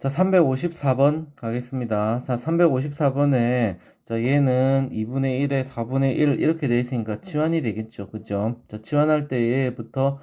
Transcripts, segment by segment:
자, 354번 가겠습니다. 자, 354번에 자, 얘는 2분의 1에 4분의 1 이렇게 돼 있으니까 치환이 되겠죠. 그죠? 자, 치환할 때 얘부터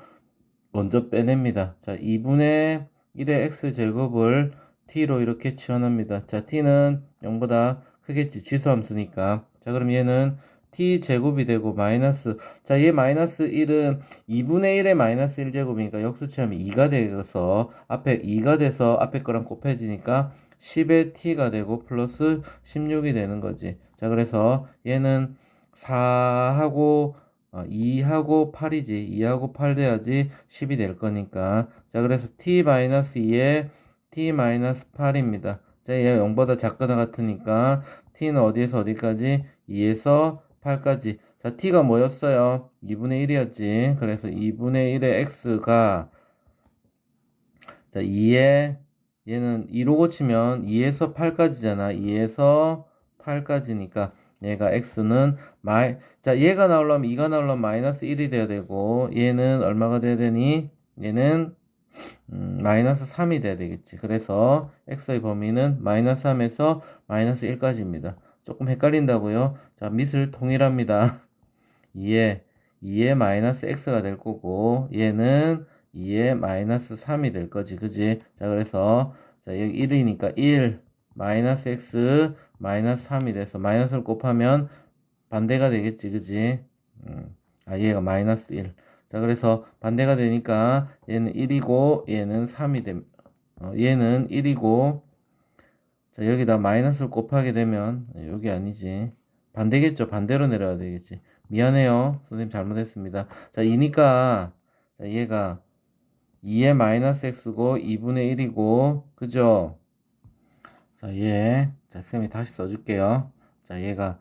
먼저 빼냅니다. 자, 2분의 1의 x 제곱을 t로 이렇게 치환합니다. 자, t는 0보다 크겠지. 지수함수니까. 자, 그럼 얘는 t 제곱이 되고 마이너스 자, 얘 마이너스 1은 2분의 1의 마이너스 1제곱이니까 역수치하면 2가 되어서 앞에 2가 돼서 앞에 거랑 곱해지니까 10의 t가 되고 플러스 16이 되는 거지. 자, 그래서 얘는 4하고 어, 2하고 8이지. 2하고 8 돼야지 10이 될 거니까. 자, 그래서 t 마이너스 2에 t 마이너스 8입니다. 자, 얘가 0보다 작거나 같으니까 t는 어디에서 어디까지? 2에서 8까지. 자, t가 뭐였어요? 2분의 1이었지. 그래서 2분의 1의 x가 자, 2에 얘는 2로 고치면 2에서 8까지잖아. 2에서 8까지니까 얘가 x는 마이 자, 얘가 나오려면 2가 나오려면 마이너스 1이 돼야 되고 얘는 얼마가 돼야 되니? 얘는 음, 마이너스 3이 돼야 되겠지. 그래서 x의 범위는 마이너스 3에서 마이너스 1까지입니다. 조금 헷갈린다고요? 자, 밑을 동일합니다. 2에 2에 마이너스 x가 될 거고 얘는 2에 마이너스 3이 될 거지. 그지? 자, 그래서 자, 여기 1이니까 1 마이너스 x 마이너스 3이 돼서 마이너스를 곱하면 반대가 되겠지. 그지? 음. 아, 얘가 마이너스 1. 자, 그래서 반대가 되니까 얘는 1이고 얘는 3이 됩 어, 얘는 1이고 자, 여기다 마이너스를 곱하게 되면 여기 아니지. 반대겠죠. 반대로 내려야 되겠지. 미안해요. 선생님 잘못했습니다. 자, 2니까 자, 얘가 2의 마이너스 x고 2분의 1이고 그죠? 자, 얘. 자, 쌤이 다시 써 줄게요. 자, 얘가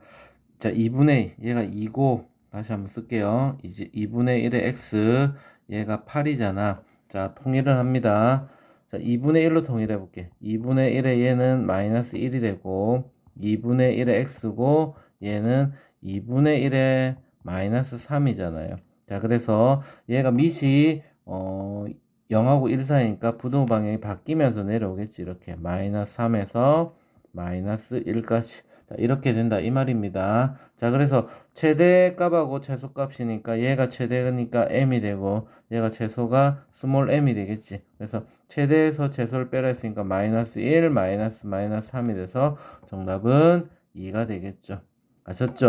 자, 2분의 얘가 2고 다시 한번 쓸게요. 이제 2분의 1의 x 얘가 8이잖아. 자, 통일을 합니다. 자, 2분의 1로 통일해 볼게. 2분의 1의 얘는 마이너스 1이 되고 2분의 1의 x고 얘는 2분의 1의 마이너스 3이잖아요. 자, 그래서 얘가 밑이 어 0하고 1 사이니까 부동 방향이 바뀌면서 내려오겠지. 이렇게 마이너스 3에서 마이너스 1까지. 자, 이렇게 된다. 이 말입니다. 자, 그래서 최대값하고 최소값이니까 얘가 최대니까 m이 되고 얘가 최소가 스몰 m이 되겠지. 그래서 최대에서 최소를 빼라 했으니까 마이너스 1, 마이너스 마이너스 3이 돼서 정답은 2가 되겠죠. 아셨죠?